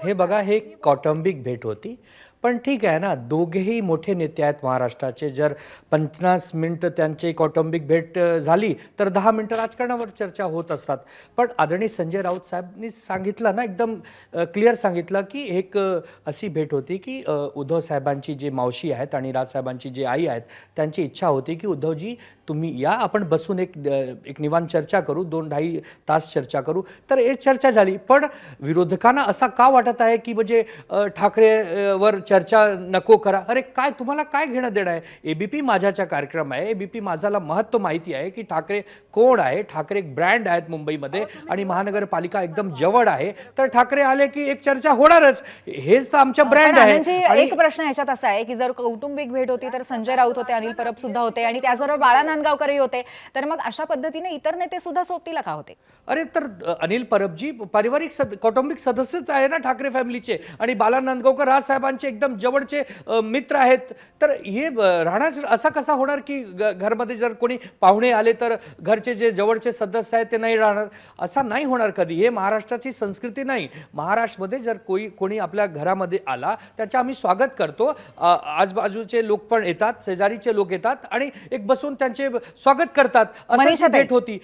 हे बघा हे एक कौटुंबिक भेट होती. पण ठीक आहे ना दोघेही मोठे नेते आहेत महाराष्ट्राचे. जर पन्नास मिनटं त्यांची कौटुंबिक भेट झाली तर दहा मिनटं राजकारणावर चर्चा होत असतात. पण आदरणीय संजय राऊत साहेबांनी सांगितलं ना एकदम क्लिअर सांगितलं की एक अशी भेट होती की उद्धव साहेबांची जे मावशी आहेत आणि राजसाहेबांची जी आई आहेत त्यांची इच्छा होती की उद्धवजी तुम्ही या आपण बसून एक एक निवांत चर्चा करू दोन ढाई तास चर्चा करू. तर हे चर्चा झाली. पण विरोधकांना असा का वाटत आहे की म्हणजे ठाकरे वर चर्चा नको करा. अरे काय तुम्हाला काय घेणं देणं आहे? एबीपी माझ्याचा कार्यक्रम आहे. एबीपी माझाला महत्त्व माहिती आहे की ठाकरे कोण आहे? ठाकरे एक ब्रँड आहेत मुंबईमध्ये आणि महानगरपालिका एकदम जवळ आहे. तर ठाकरे आले की एक चर्चा होणारच. हेच तर आमच्या ब्रँड आहे. एक प्रश्न ह्याच्यात असा आहे की जर कौटुंबिक भेट होती तर संजय राऊत होते अनिल परब सुद्धा होते आणि त्याचबरोबर बाळा नांदगावकरही होते. तर मग अशा पद्धतीने इतर नेते सुद्धा सोबतीला का होते? अरे तर अनिल परबजी पारिवारिक सद कौटुंबिक सदस्यच आहे ना ठाकरे फॅमिलीचे? आणि बाला नांदगावकर राजसाहेबांचे एकदम जवळचे मित्र आहेत. तर हे राहणार असा कसा होणार की घरमध्ये जर कोणी पाहुणे आले तर घरचे जे जवळचे सदस्य आहेत ते नाही राहणार? असा नाही होणार कधी. हे महाराष्ट्राची संस्कृती नाही. महाराष्ट्रामध्ये जर कोणी कोणी आपल्या घरामध्ये आला त्याचं आम्ही स्वागत करतो. आजूबाजूचे लोक पण येतात शेजारीचे लोक येतात आणि एक बसून त्यांचे स्वागत करतात. असं मनीषाताई. भेट होती.